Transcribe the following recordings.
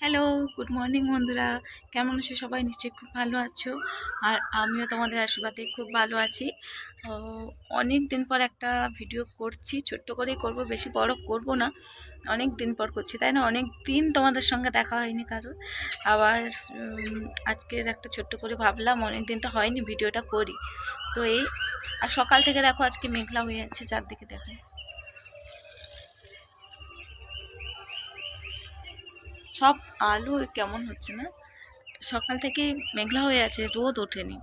Hello good morning বন্ধুরা। কেমন আছো সবাই? নিশ্চয়ই খুব ভালো আছো। আর আমিও তোমাদের আশীর্বাদে খুব ভালো আছি। অনেক দিন পর একটা ভিডিও করছি। ছোট্ট করেই করব, বেশি বড় করব না। অনেক দিন পর করছি, তাই না? অনেক দিন তোমাদের সঙ্গে দেখা হয়নি কারোর। আবার আজকের একটা ছোট্ট করে ভাবলাম অনেক দিন তো হয়নি ভিডিওটা করি। তো এই, আর সকাল থেকে দেখো আজকে মেঘলা হয়ে যাচ্ছে চারদিকে দেখায় সব আলো কেমন হচ্ছে না? সকাল থেকে মেঘলা হয়ে আছে, রোদ ওঠেনি।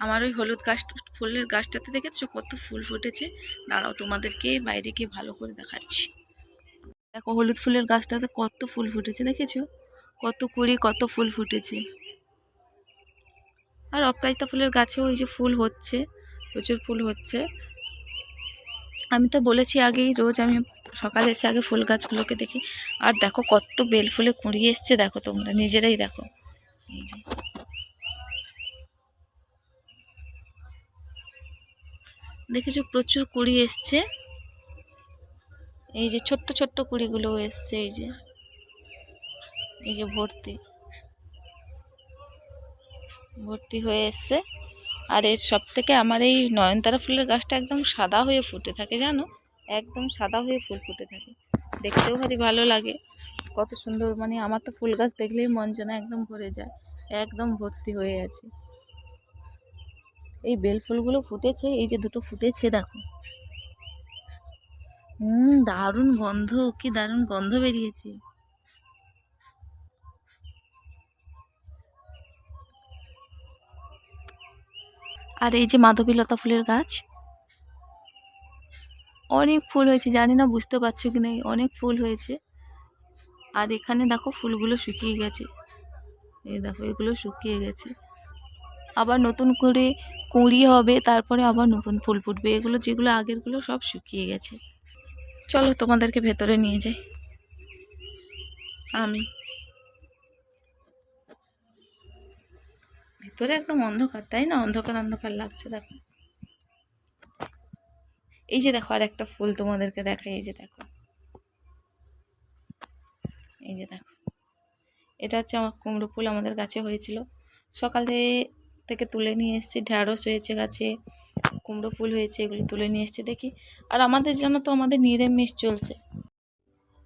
আমার ওই হলুদ গাছ, ফুলের গাছটাতে দেখেছ? কত ফুল ফুটেছে। দাঁড়াও, তোমাদেরকে বাইরে গিয়ে ভালো করে দেখাচ্ছি। দেখো, হলুদ ফুলের গাছটাতে কত ফুল ফুটেছে, দেখেছ? কত কুড়ি, কত ফুল ফুটেছে। আর অপরাজিতা ফুলের গাছেও ওই যে ফুল হচ্ছে, প্রচুর ফুল হচ্ছে। আমি তো বলেছি আগেই, রোজ আমি সকালে এসে আগে ফুল গাছগুলোকে দেখি। আর দেখো কত বেল ফুলে কুড়িয়ে এসছে, দেখো তোমরা, নিজেরাই দেখো। এই যে। দেখেছ প্রচুর কুড়ি এসছে? এই যে ছোট্ট ছোট্ট কুড়িগুলো এসছে, এই যে। এই যে ভর্তি। ভর্তি হয়ে এসছে। আর এর সব থেকে আমার এই নয়নতারা ফুলের গাছটা একদম সাদা হয়ে ফুটে থাকে, জানো? একদম সাদা হয়ে ফুল ফুটে থাকে। দেখতেও ভারী ভালো লাগে। কত সুন্দর মানে আমার তো ফুল গাছ দেখলেই মন যেন একদম ভরে যায়, একদম ভর্তি হয়ে আছে। এই বেল ফুলগুলো ফুটেছে, এই যে দুটো ফুটেছে, দেখো। হুম দারুণ গন্ধ, কি দারুণ গন্ধ বেরিয়েছে। আর এই যে মাধবীলতা ফুলের গাছ? অনেক ফুল হয়েছে, জানি না বুঝতে পারছ কি না অনেক ফুল হয়েছে। আর এখানে দেখো ফুলগুলো শুকিয়ে গেছে। এই দেখো, এগুলো শুকিয়ে গেছে। আবার নতুন করে কুঁড়ি হবে, তারপরে আবার নতুন ফুল ফুটবে। এগুলো যেগুলো আগেরগুলো সব শুকিয়ে গেছে। চলো তোমাদেরকে ভেতরে নিয়ে যাই। আমি। ভেতরে একদম অন্ধকার তাই না? অন্ধকার অন্ধকার লাগছে দেখো। এই যে দেখো আর একটা ফুল তোমাদেরকে দেখাই এই যে দেখো। এই যে দেখো। এটা হচ্ছে আমার কুমড়ো ফুল আমাদের গাছে হয়েছিল। সকালে থেকে তুলে নিয়ে এসেছি ঢ্যাঁড়স হয়েছে গাছে কুমড়ো ফুল হয়েছে এগুলো তুলে নিয়ে এসেছি দেখি। আর আমাদের জন্য তো আমাদের নিরামিষ চলছে।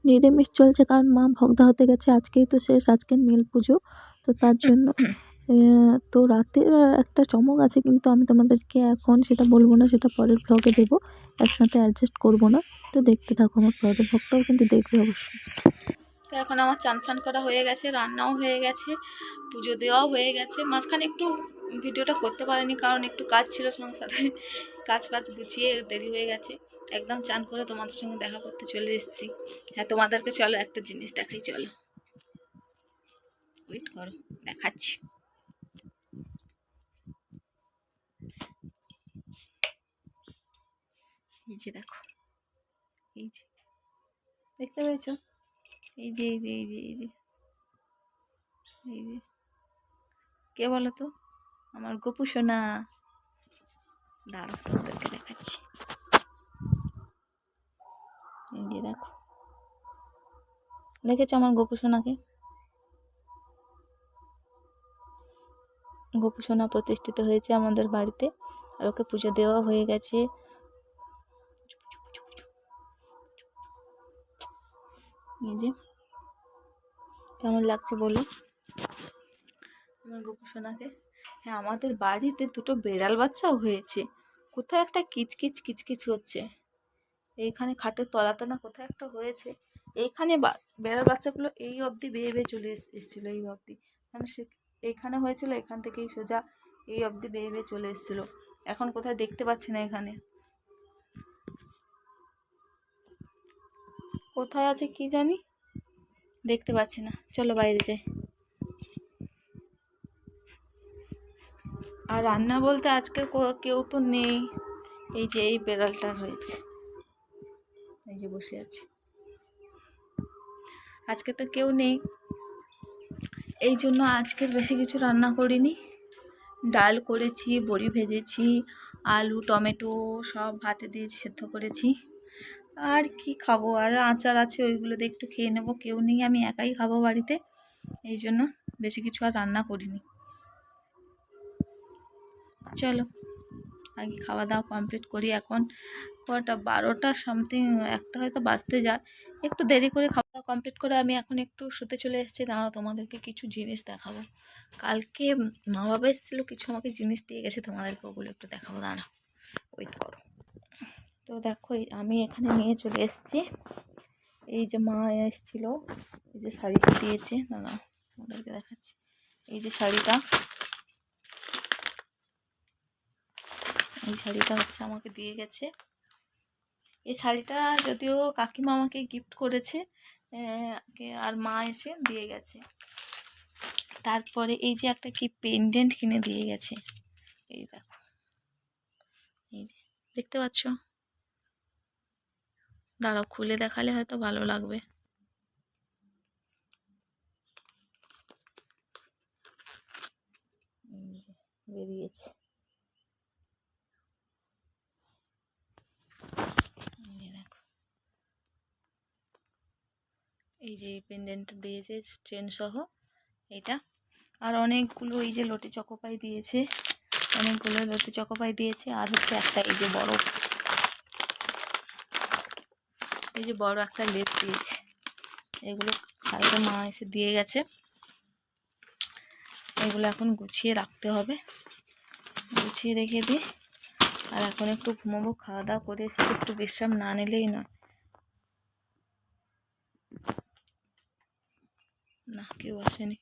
নিরামিষ চলছে কারণ মা ভগ্ধা হতে গেছে আজকেই তো শেষ আজকে নীল পুজো তো তার জন্য তো রাতে একটা চমক আছে কিন্তু আমি তোমাদেরকে এখন সেটা বলব না, সেটা পরের ভ্লগে দেবো। একসাথে অ্যাডজাস্ট করব না। তো দেখতে থাকো আমার পরের ভ্লগটাও কিন্তু দেখবে অবশ্যই। তো এখন আমার চান ফান করা হয়ে গেছে, রান্নাও হয়ে গেছে, পুজো দেওয়াও হয়ে গেছে। মাঝখানে একটু ভিডিওটা করতে পারিনি, কারণ একটু কাজ ছিল সংসারে। কাজ বাজ গুছিয়ে দেরি হয়ে গেছে। একদম চান করে তোমাদের সঙ্গে দেখা করতে চলে এসেছি। হ্যাঁ তোমাদেরকে চলো একটা জিনিস দেখাই, চলো। ওয়েট করো, দেখাচ্ছি। এই যে দেখো, এই যে, দেখতে পেয়েছ? এই যে এই যে এই যে এই যে এই যে, কে বলো তো? আমার গপু সোনা। দাঁড়াও, তোমাদেরকে দেখাচ্ছি। এই যে দেখো, দেখেছ আমার গপু সোনাকে? গপু সোনা প্রতিষ্ঠিত হয়েছে আমাদের বাড়িতে, আর ওকে পুজো দেওয়া হয়ে গেছে। এই যে। কেমন লাগছে বলো? আমার গপু সোনাকে। হ্যাঁ আমাদের বাড়িতে দুটো বেড়াল বাচ্চাও হয়েছে। কোথায় একটা কিচকিচ কিচকিচ করছে এইখানে খাটের তলাতে না কোথায় একটা হয়েছে। এইখানে বেড়াল বাচ্চাগুলো এই অবধি বেয়ে বেয়ে চলে এস- এসেছিল, এই অবধি। মানে সে, এইখানে হয়েছিল এখান থেকেই সোজা এই অবধি বেয়ে বেয়ে চলে এসেছিল। এখন কোথায় দেখতে পাচ্ছি না এখানে। কোথায় আছে কি জানি? দেখতে পাচ্ছি না। চলো বাইরে যাই। আর রান্না বলতে আজকে কেউ তো নেই। এই যে, এই বেড়ালটার রয়েছে। এই যে বসে আছে। আজকে তো কেউ নেই। এই জন্য আজকে বেশি কিছু রান্না করিনি। ডাল করেছি, বড়ি ভেজেছি, আলু, টমেটো সব ভাতে দিয়ে সেদ্ধ করেছি। আর কি খাব? আর আচার আছে, ওইগুলো দিয়ে একটু খেয়ে নেব। কেউ নেই, আমি একাই খাব বাড়িতে। এই জন্য বেশি কিছু আর রান্না করিনি। চলো, আগে খাওয়া দাওয়া কমপ্লিট করি। এখন কটা? বারোটা সামথিং একটা হয়তো বাজতে যায়। একটু দেরি করে খাওয়া দাওয়া কমপ্লিট করে আমি এখন একটু শুতে চলে এসেছি। দাঁড়াও, তোমাদেরকে কিছু জিনিস দেখাবো। কালকে মা বাবা এসেছিল, কিছু আমাকে জিনিস দিয়ে গেছে তোমাদেরকে, ওগুলো একটু দেখাবো। দাঁড়াও ওয়েট করো। তো দেখো আমি এখানে নিয়ে চলে এসেছি। এই যে মা এসেছিল, এই যে শাড়িটা দিয়েছে দাঁড়াও, তোমাদেরকে দেখাচ্ছি। এই যে শাড়িটা, এই শাড়িটা হচ্ছে আমাকে দিয়ে গেছে। এই শাড়িটা যদিও কাকিমা আমাকে গিফট করেছে আর মা এসে দিয়ে গেছে। তারপরে এই যে একটা কি পেন্ডেন্ট কিনে দিয়ে গেছে। এই দেখো, এই যে, দেখতে পাচ্ছ? দাঁড়াও, খুলে দেখালে হয়তো ভালো লাগবে। এই যে, বেরিয়েছে। এই যে পেন্ডেন্ট দিয়েছে চেন সহ এটা। আর অনেকগুলো এই যে লটি চকোপাই দিয়েছে, অনেকগুলো লটি চকোপাই দিয়েছে। আর হচ্ছে একটা এই যে বড় এই যে বড় একটা লেপ দিয়েছে। এগুলো কালকে মা এসে দিয়ে গেছে। এগুলো এখন গুছিয়ে রাখতে হবে। গুছিয়ে রেখে দিই। আর এখন একটু ঘুমাবো, খাওয়া দাওয়া করে একটু বিশ্রাম না নিলেই নয়। না, কেউ আসেনি।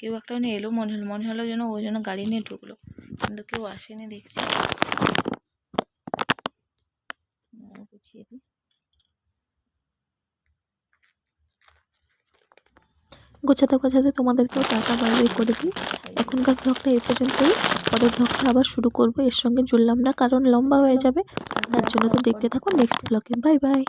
কেউ একটা মানে এলো, মনে হলো মনে হলো যেন ওই জন্য গাড়ি নিয়ে ঢুকলো। কিন্তু কেউ আসেনি, দেখছি। গুছিয়ে দিই। গোছাতে গোছাতে তোমাদেরকেও টাকা বাই বাই করে দিই। এখনকার ব্লগটা এ পর্যন্তই। পরের ব্লগটা আবার শুরু করব। এর সঙ্গে জুড়লাম না, কারণ লম্বা হয়ে যাবে। তার জন্য তো দেখতে থাকো নেক্সট ব্লগে বাই বাই